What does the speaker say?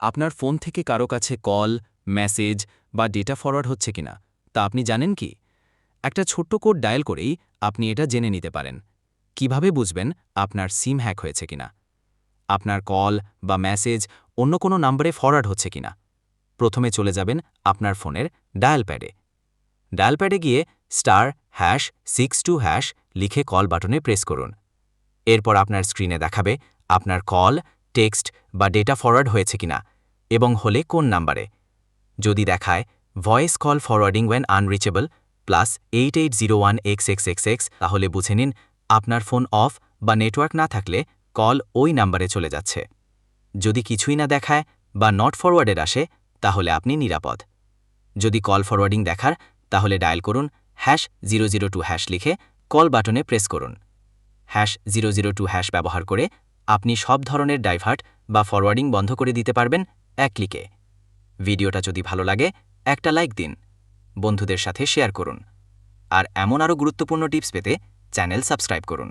আপনার ফোন থেকে কারও কাছে কল, মেসেজ বা ডেটা ফরওয়ার্ড হচ্ছে কিনা, তা আপনি জানেন কি? একটা ছোট্ট কোড ডায়াল করেই আপনি এটা জেনে নিতে পারেন। কীভাবে বুঝবেন আপনার সিম হ্যাক হয়েছে কিনা? আপনার কল বা মেসেজ অন্য কোনো নাম্বারে ফরওয়ার্ড হচ্ছে কিনা? প্রথমে চলে যাবেন আপনার ফোনের ডায়াল প্যাডে। ডায়াল প্যাডে গিয়ে star hash six two hash লিখে কল বাটনে প্রেস করুন। এরপর আপনার স্ক্রিনে দেখাবে আপনার কল, টেক্সট বা ডেটা ফরওয়ার্ড হয়েছে কিনা। এবং হলে কোন নাম্বারে? যদি দেখায়, voice call forwarding when unreachable plus eight eight zero one X X X X তাহলে বুঝে নিন, আপনার ফোন অফ বা নেটওয়ার্ক না থাকলে কল ওই নাম্বারে চলে যাচ্ছে। যদি কিছুই না দেখায় বা নট ফরওয়ার্ডের আসে, তাহলে আপনি নিরাপদ। যদি কল ফরওয়ার্ডিং দেখার, তাহলে ডায়াল করুন hash zero zero two hash লিখে কল বাটনে প্রেস করুন। Hash zero zero two hash ব্যবহার করে আপনি সব ধরনের ডাইভার্ট বা ফরওয়ার্ডিং বন্ধ করে দিতে পারবেন এক ক্লিকে। ভিডিওটা যদি ভালো লাগে, একটা লাইক দিন। বন্ধুদের সাথে শেয়ার করুন। আর এমন আরও গুরুত্বপূর্ণ টিপস পেতে চ্যানেল সাবস্ক্রাইব করুন।